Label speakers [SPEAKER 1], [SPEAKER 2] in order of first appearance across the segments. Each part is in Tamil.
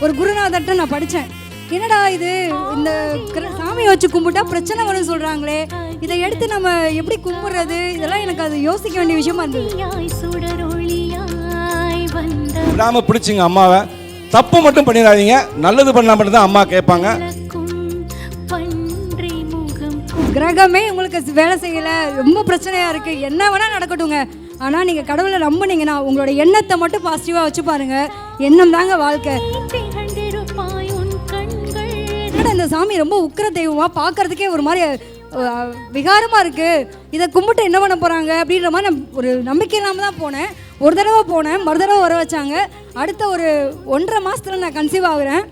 [SPEAKER 1] ஒரு குருநாதர்கிட்ட நான் படித்தேன் என்னடா இது? இந்த கிர- சாமியை வச்சு கும்பிட்டா பிரச்சனை வரும்னு சொல்கிறாங்களே இதை எடுத்து நம்ம எப்படி கும்பிட்றது? இதெல்லாம் எனக்கு அது யோசிக்க வேண்டிய விஷயமா இருந்தது.
[SPEAKER 2] விடாமல் பிடிச்சிங்க அம்மாவை. தப்பு மட்டும் பண்ணிடாதீங்க. நல்லது பண்ணால் மட்டும்தான் அம்மா கேட்பாங்க.
[SPEAKER 1] கிரகமே உங்களுக்கு வேலை செய்யலை. ரொம்ப பிரச்சனையாக இருக்குது என்ன வேணால் நடக்கட்டுங்க. ஆனால் நீங்கள் கடவுளை நம்புனீங்கன்னா உங்களோட எண்ணத்தை மட்டும் பாசிட்டிவாக வச்சு பாருங்க. எண்ணம் தாங்க வாழ்க்கை. இந்த சாமி ரொம்ப உக்கிர தெய்வமா பார்க்கறதுக்கே ஒரு மாதிரி அஹ், விகாரமா இருக்கு. இதை கும்பிட்டு என்ன பண்ண போறாங்க அப்படின்ற மாதிரி நான் ஒரு நம்பிக்கை இல்லாம தான் போனேன். ஒரு தடவை போனேன் மறு தடவை வர வச்சாங்க. அடுத்த ஒரு ஒன்றரை மாசத்துல நான் கன்சீவ் ஆகுறேன்.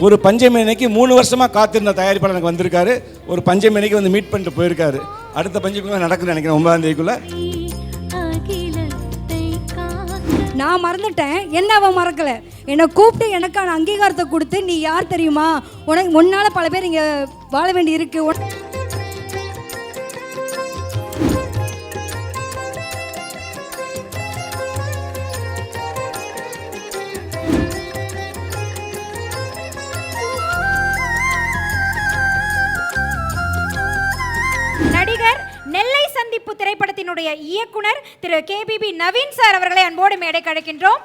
[SPEAKER 2] ஒரு பஞ்சமி அன்னைக்கு மூணு வருஷமா காத்திருந்த தயாரிப்பாளர் எனக்கு வந்திருக்காரு. ஒரு பஞ்சமி அன்னைக்கு வந்து மீட் பண்ணிட்டு போயிருக்காரு. அடுத்த பஞ்சமிக்குள்ள நடக்குன்னு நினைக்கிறேன் ஒன்பதாம் தேதிக்குள்ள.
[SPEAKER 1] நான் மறந்துட்டேன். என்ன அவன் மறக்கல? என்னை கூப்பிட்டு எனக்கான அங்கீகாரத்தை கொடுத்து நீ யார் தெரியுமா? உனக்கு உன்னால பல பேர் இங்க வாழ வேண்டி இருக்கு உன-
[SPEAKER 3] நெல்லை சந்திப்பு திரைப்படத்தினுடைய இயக்குனர் திரு கேபிபி நவீன் சார் அவர்களை அன்போடு மேடை கழைக்கின்றோம்.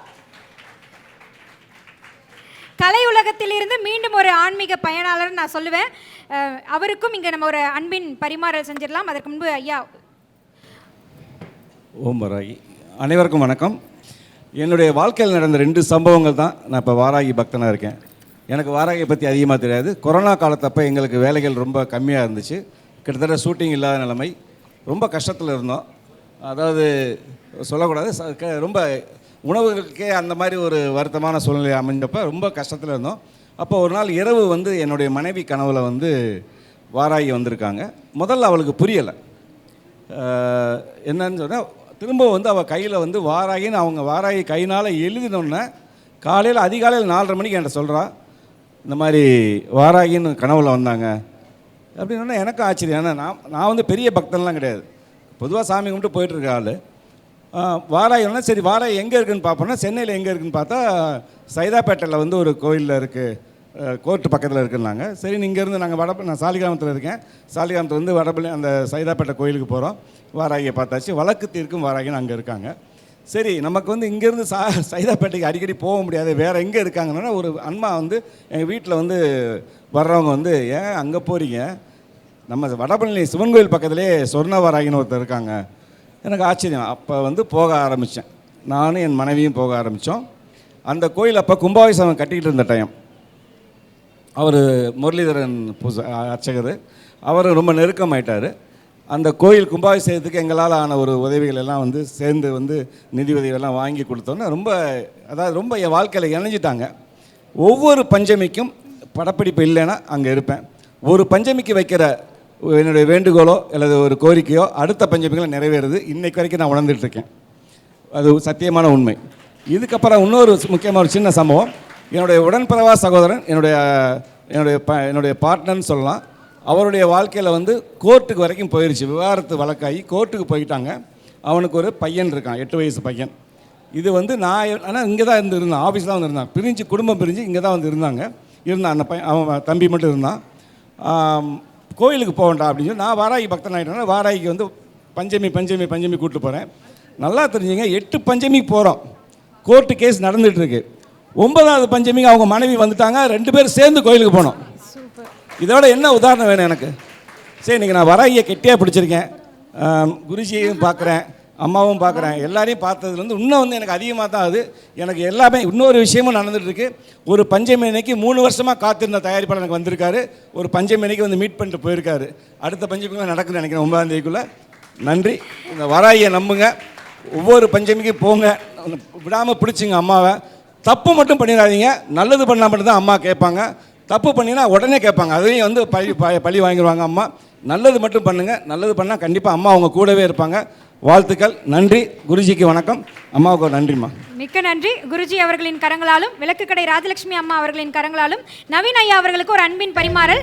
[SPEAKER 3] கலை உலகத்திலிருந்து மீண்டும் ஒரு ஆன்மீக பயனாளர் நான் சொல்லுவேன். அவருக்கும் இங்கே நம்ம ஒரு அன்பின் பரிமாறல் செஞ்சிடலாம். அதற்கு முன்பு ஐயா.
[SPEAKER 2] ஓம் வராகி. அனைவருக்கும் வணக்கம். என்னுடைய வாழ்க்கையில் நடந்த ரெண்டு சம்பவங்கள் தான் நான் இப்போ வாராகி பக்தனாக இருக்கேன். எனக்கு வாராகியை பற்றி அதிகமாக தெரியாது. கொரோனா காலத்தப்போ எங்களுக்கு வேலைகள் ரொம்ப கம்மியாக இருந்துச்சு. கிட்டத்தட்ட ஷூட்டிங் இல்லாத நிலைமை. ரொம்ப கஷ்டத்தில் இருந்தோம். அதாவது சொல்லக்கூடாது. ச- க- ரொம்ப உணவுகளுக்கே அந்த மாதிரி ஒரு வருத்தமான சூழ்நிலை அமைஞ்சப்போ ரொம்ப கஷ்டத்தில் இருந்தோம். அப்போ ஒரு நாள் இரவு வந்து என்னுடைய மனைவி கனவுல வந்து வாராகி வந்திருக்காங்க. முதல்ல அவளுக்கு புரியலை. என்னன்னு சொன்னால் திரும்ப வந்து அவள் கையில் வந்து வாராகின்னு அவங்க வாராகி கையினால் எழுதினோன்னே காலையில் அதிகாலையில் நாலரை மணிக்கு என்கிட்ட சொல்கிறான் இந்த மாதிரி வாராகின்னு கனவுல வந்தாங்க. அப்படின்னா எனக்கு ஆச்சரியம். ஏன்னா நான் நான் வந்து பெரிய பக்தன்லாம் கிடையாது. பொதுவாக சாமி கும்பிட்டு போயிட்டுருக்க ஆள். வாராகினா சரி வாராகி எங்கே இருக்குன்னு பார்ப்போம்னா சென்னையில் எங்கே இருக்குன்னு பார்த்தா சைதாப்பேட்டையில் வந்து ஒரு கோயிலில் இருக்குது கோர்ட்டு பக்கத்தில் இருக்குன்னாங்க. சரி இங்கேருந்து நாங்கள் வட நான் சாலிகிராமத்தில் இருக்கேன். சாலிகிராமத்தில் வந்து வடபள்ளி அந்த சைதாப்பேட்டை கோயிலுக்கு போகிறோம் வாராகியை பார்த்தாச்சு. வழக்கு தீர்க்கும் வாராகின்னு அங்கே இருக்காங்க. சரி நமக்கு வந்து இங்கேருந்து சா சைதாப்பேட்டைக்கு அடிக்கடி போக முடியாது. வேறு எங்கே இருக்காங்கன்னா ஒரு அன்மா வந்து எங்கள் வீட்டில் வந்து வர்றவங்க வந்து ஏன் அங்கே போகிறீங்க நம்ம வடபழனி சிவன் கோயில் பக்கத்துலேயே சொர்ணவராகின்னு ஒருத்தர் இருக்காங்க. எனக்கு ஆச்சரியம். அப்போ வந்து போக ஆரம்பித்தேன் நானும் என் மனைவியும் போக ஆரம்பித்தோம் அந்த கோயில் அப்போ கும்பாபிஷேகம் கட்டிக்கிட்டு இருந்த டைம் அவர் முரளிதரன் பூச அர்ச்சகர். அவர் ரொம்ப நெருக்கமாயிட்டார். அந்த கோயில் கும்பாபிஷேகத்துக்கு எங்களால் ஆன ஒரு உதவிகள் எல்லாம் வந்து சேர்ந்து வந்து நிதி உதவியெல்லாம் வாங்கி கொடுத்தோன்னே ரொம்ப அதாவது ரொம்ப என் வாழ்க்கையில் இணைஞ்சிட்டாங்க. ஒவ்வொரு பஞ்சமிக்கும் படப்பிடிப்பு இல்லைன்னா அங்கே இருப்பேன். ஒரு பஞ்சமிக்கு வைக்கிற என்னுடைய வேண்டுகோளோ அல்லது ஒரு கோரிக்கையோ அடுத்த பஞ்சமிகளை நிறைவேறுது. இன்றைக்கு வரைக்கும் நான் உணர்ந்துட்டு இருக்கேன் அது சத்தியமான உண்மை. இதுக்கப்புறம் இன்னொரு முக்கியமான ஒரு சின்ன சம்பவம். என்னுடைய உடன்பிறவா சகோதரன் என்னுடைய என்னுடைய ப என்னுடைய பார்ட்னர்னு சொல்லலாம். அவருடைய வாழ்க்கையில் வந்து கோர்ட்டுக்கு வரைக்கும் போயிடுச்சு விவாகரத்து வழக்காகி கோர்ட்டுக்கு போயிட்டாங்க. அவனுக்கு ஒரு பையன் இருக்கான் எட்டு வயசு பையன். இது வந்து நான் ஆனால் இங்கே தான் இருந்து இருந்தேன் ஆஃபீஸ் தான் வந்து இருந்தான். பிரிஞ்சு குடும்பம் பிரிஞ்சு இங்கே தான் வந்து இருந்தாங்க. இருந்தான் அந்த பையன் அவன் தம்பி மட்டும் இருந்தான். கோயிலுக்கு போகண்டா அப்படின்னு சொல்லி நான் வாராகி பக்தன் ஆகிட்டேன்னா வாராகிக்கு வந்து பஞ்சமி பஞ்சமி பஞ்சமி கூப்பிட்டு போகிறேன் நல்லா தெரிஞ்சுங்க எட்டு பஞ்சமிக்கு போகிறோம் கோர்ட்டு கேஸ் நடந்துட்டு இருக்கு. ஒன்பதாவது பஞ்சமிக்கு அவங்க மனைவி வந்துட்டாங்க ரெண்டு பேரும் சேர்ந்து கோயிலுக்கு போனோம். இதோட என்ன உதாரணம் வேணும் எனக்கு? சரி இன்றைக்கி நான் வராகியை கெட்டியாக பிடிச்சிருக்கேன். குருஜியையும் பார்க்குறேன். அம்மாவும் பார்க்குறேன் எல்லாரையும் பார்த்ததுலேருந்து இன்னும் வந்து எனக்கு அதிகமாக தான் அது. எனக்கு எல்லாமே இன்னொரு விஷயமும் நடந்துகிட்ருக்கு ஒரு பஞ்சமி அன்னைக்கு மூணு வருஷமாக காத்திருந்த தயாரிப்பாளர் எனக்கு வந்திருக்காரு. ஒரு பஞ்சமி அன்னைக்கு வந்து மீட் பண்ணிட்டு போயிருக்காரு. அடுத்த பஞ்சமிக்கு நடக்குதுன்னு நினைக்கிறேன் ஒன்பதாம் தேதிக்குள்ளே. நன்றி. இந்த வராயை நம்புங்க. ஒவ்வொரு பஞ்சமிக்கும் போங்க. விடாமல் பிடிச்சிங்க அம்மாவை. தப்பு மட்டும் பண்ணிடாதீங்க. நல்லது பண்ணால் மட்டும்தான் அம்மா கேட்பாங்க. தப்பு பண்ணினா உடனே கேட்பாங்க. அதையும் வந்து பழி ப- பழி வாங்கிடுவாங்க அம்மா. நல்லது மட்டும் பண்ணுங்கள் நல்லது பண்ணால் கண்டிப்பாக அம்மா அவங்க கூடவே இருப்பாங்க. வாழ்த்துக்கள் நன்றி. குருஜிக்கு வணக்கம். அம்மாவுக்கு நன்றிம்மா.
[SPEAKER 3] மிக்க நன்றி. குருஜி அவர்களின் கரங்களாலும் விளக்கு கடை ராஜலட்சுமி அம்மா அவர்களின் கரங்களாலும் நவீன் ஐயா அவர்களுக்கு ஒரு அன்பின் பரிமாறல்.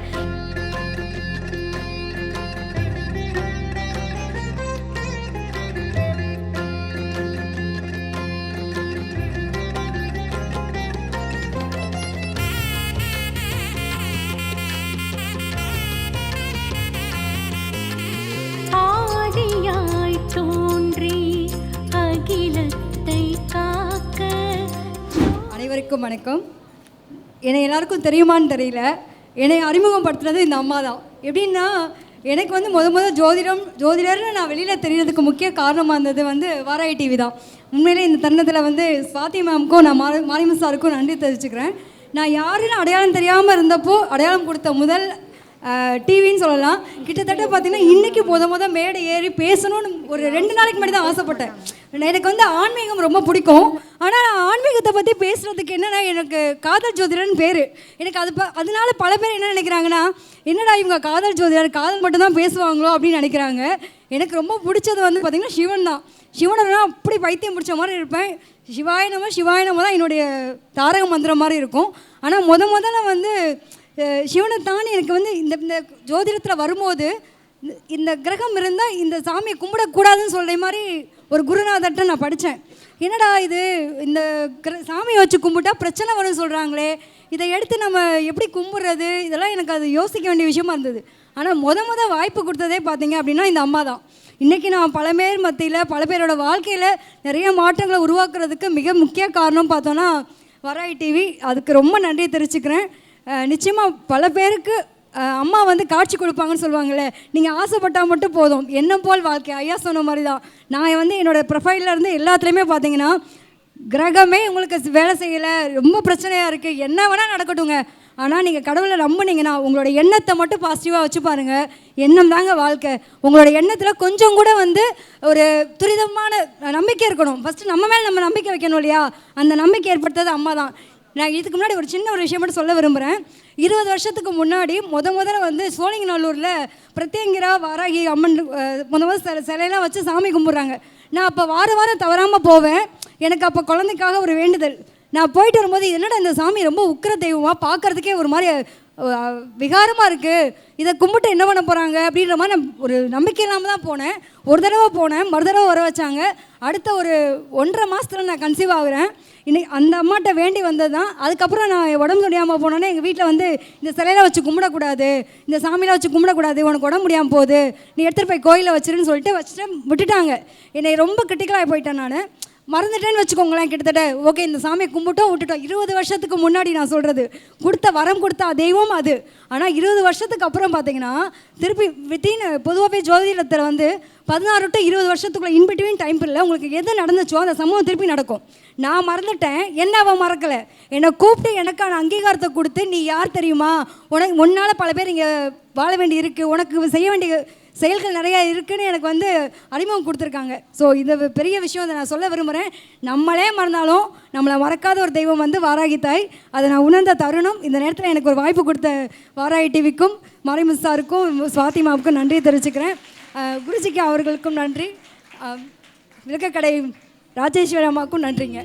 [SPEAKER 1] எல்லாருக்கும் வணக்கம். என்னை எல்லாருக்கும் தெரியுமான்னு தெரியல. என்னை அறிமுகப்படுத்துனது இந்த அம்மா தான். எப்படின்னா எனக்கு வந்து முத முத ஜோதிடம் ஜோதிடர்னு நான் வெளியில் தெரியறதுக்கு முக்கிய காரணமாக இருந்தது வந்து வாராய் டிவி தான். உண்மையிலே இந்த தருணத்தில் வந்து சுவாதி மேம்க்கும் நான் மாரி மாரிமு சாருக்கும் நன்றி தெரிவிச்சுக்கிறேன். நான் யாருன்னு அடையாளம் தெரியாமல் இருந்தப்போ அடையாளம் கொடுத்த முதல் டிவின்னு சொல்லலாம். கிட்டத்தட்ட பார்த்தீங்கன்னா இன்றைக்கி முத முத மேடை ஏறி பேசணும்னு ஒரு ரெண்டு நாளைக்கு முன்னாடி தான் ஆசைப்பட்டேன். எனக்கு வந்து ஆன்மீகம் ரொம்ப பிடிக்கும். ஆனால் நான் ஆன்மீகத்தை பற்றி பேசுகிறதுக்கு என்னென்னா எனக்கு காதல் ஜோதிடர்னு பேர். எனக்கு அது ப அதனால பல பேர் என்ன நினைக்கிறாங்கன்னா என்னடா இவங்க காதல் ஜோதிடர் காதல் மட்டும்தான் பேசுவாங்களோ அப்படின்னு நினைக்கிறாங்க. எனக்கு ரொம்ப பிடிச்சது வந்து பார்த்திங்கன்னா சிவன் தான். சிவனை அப்படி பைத்தியம் பிடிச்ச மாதிரி இருப்பேன். சிவாய நம சிவாய தான் என்னுடைய தாரக மந்திரம் மாதிரி இருக்கும். ஆனால் முத முதல்ல வந்து சிவனை தாண்டி எனக்கு வந்து இந்த இந்த ஜோதிடத்தில் வரும்போது இந்த- இந்த கிரகம் இருந்தால் இந்த சாமியை கும்பிடக்கூடாதுன்னு சொல்கிற மாதிரி ஒரு குருநாதர்கிட்ட நான் படித்தேன் என்னடா இது? இந்த கிர சாமியை வச்சு கும்பிட்டா பிரச்சனை வரும்னு சொல்கிறாங்களே இதை எடுத்து நம்ம எப்படி கும்பிட்றது? இதெல்லாம் எனக்கு அது யோசிக்க வேண்டிய விஷயமா இருந்தது. ஆனால் முத முத வாய்ப்பு கொடுத்ததே பார்த்தீங்க அப்படின்னா இந்த அம்மா தான். இன்றைக்கி நான் பல பேர் மத்தியில் பல பேரோட வாழ்க்கையில் நிறைய மாற்றங்களை உருவாக்குறதுக்கு மிக முக்கிய காரணம் பார்த்தோன்னா வராய் டிவி அதுக்கு ரொம்ப நன்றி தெரிவிச்சுக்கிறேன். நிச்சயமாக பல பேருக்கு அம்மா வந்து காட்சி கொடுப்பாங்கன்னு சொல்லுவாங்கள்ல நீங்கள் ஆசைப்பட்டால் மட்டும் போதும். என்ன போல் வாழ்க்கை. ஐயா சொன்ன மாதிரி தான் நான் வந்து என்னோடய ப்ரொஃபைலில் இருந்து எல்லாத்துலேயுமே பார்த்தீங்கன்னா கிரகமே உங்களுக்கு வேலை செய்யலை ரொம்ப பிரச்சனையாக இருக்குது என்ன வேணால் நடக்கட்டுங்க. ஆனால் நீங்கள் கடவுளை நம்புனீங்கன்னா உங்களோட எண்ணத்தை மட்டும் பாசிட்டிவாக வச்சு பாருங்கள் எண்ணம் தாங்க வாழ்க்கை. உங்களோட எண்ணத்தில் கொஞ்சம் கூட வந்து ஒரு துரிதமான நம்பிக்கை இருக்கணும். ஃபஸ்ட்டு நம்ம மேலே நம்ம நம்பிக்கை வைக்கணும் இல்லையா? அந்த நம்பிக்கை ஏற்படுத்தது அம்மா தான் நான் இதுக்கு முன்னாடி ஒரு சின்ன ஒரு விஷயம் மட்டும் சொல்ல விரும்புகிறேன் இருபது வருஷத்துக்கு முன்னாடி முத முதல்ல வந்து சோழிங்கநல்லூரில் பிரத்யங்கிரா வாராகி அம்மன் முத முத சில சிலையெல்லாம் வச்சு சாமி கும்பிட்றாங்க. நான் அப்போ வார வாரம் தவறாமல் போவேன். எனக்கு அப்போ குழந்தைக்காக ஒரு வேண்டுதல். நான் போயிட்டு வரும்போது என்னடா இந்த சாமி ரொம்ப உக்கிர தெய்வமாக பார்க்கறதுக்கே ஒரு மாதிரி விகாரமாக இருக்குது இதை கும்பிட்டு என்ன பண்ண போகிறாங்க அப்படின்ற மாதிரி நான் ஒரு நம்பிக்கை இல்லாமல் தான் போனேன். ஒரு தடவை போனேன் மறு தடவை வர வச்சாங்க. அடுத்த ஒரு ஒன்றரை மாதத்தில் நான் கன்சீவ் ஆகுறேன். இன்னைக்கு அந்த அம்மாட்ட வேண்டி வந்தது தான் அதுக்கப்புறம் நான் உடம்பு முடியாமல் போனோன்னே எங்கள் வீட்டில் வந்து இந்த சிலையில வச்சு கும்பிடக்கூடாது. இந்த சாமியில் வச்சு கும்பிடக்கூடாது. உனக்கு உடம்பு முடியாமல் போகுது. நீ எடுத்துகிட்டு போய் கோயிலில் வச்சிருன்னு சொல்லிட்டு வச்சுட்டு விட்டுட்டாங்க. என்னை ரொம்ப கிரிட்டிக்கலாகி போயிட்டேன் நான். மறந்துட்டேன்னு வச்சுக்கோங்களேன் கிட்டத்தட்ட. ஓகே இந்த சாமியை கும்பிட்டோம் விட்டுட்டோம். இருபது வருஷத்துக்கு முன்னாடி நான் சொல்கிறது கொடுத்த வரம் கொடுத்த தெய்வம் அது. ஆனால் இருபது வருஷத்துக்கு அப்புறம் பார்த்தீங்கன்னா திருப்பி வித்தின் பொதுவாகவே ஜோதிடத்தில் வந்து பதினாறு டு இருபது வருஷத்துக்குள்ள இன்பிட்வீன் டைம் இல்லை உங்களுக்கு எது நடந்துச்சோ அந்த சம்பவம் திருப்பி நடக்கும். நான் மறந்துட்டேன் என்ன அவன் மறக்கலை? என்னை கூப்பிட்டு எனக்கான அங்கீகாரத்தை கொடுத்து நீ யார் தெரியுமா? உனக்கு உன்னால் பல பேர் இங்கே வாழ வேண்டி இருக்குது உனக்கு செய்ய வேண்டிய செயல்கள் நிறையா இருக்குன்னு எனக்கு வந்து அறிமுகம் கொடுத்துருக்காங்க. ஸோ இந்த பெரிய விஷயம் அதை நான் சொல்ல விரும்புகிறேன் நம்மளே மறந்தாலும் நம்மளை மறக்காத ஒரு தெய்வம் வந்து வாராகி தாய். அதை நான் உணர்ந்த தருணம் இந்த நேரத்தில் எனக்கு ஒரு வாய்ப்பு கொடுத்த வாராகி டிவிக்கும் மறைமு சாருக்கும் சுவாதிமாவுக்கும் நன்றி தெரிவிச்சுக்கிறேன். குருஜிக்கு அவர்களுக்கும் நன்றி. விளக்கக்கடை ராஜேஸ்வரி அம்மாவுக்கும் நன்றிங்க.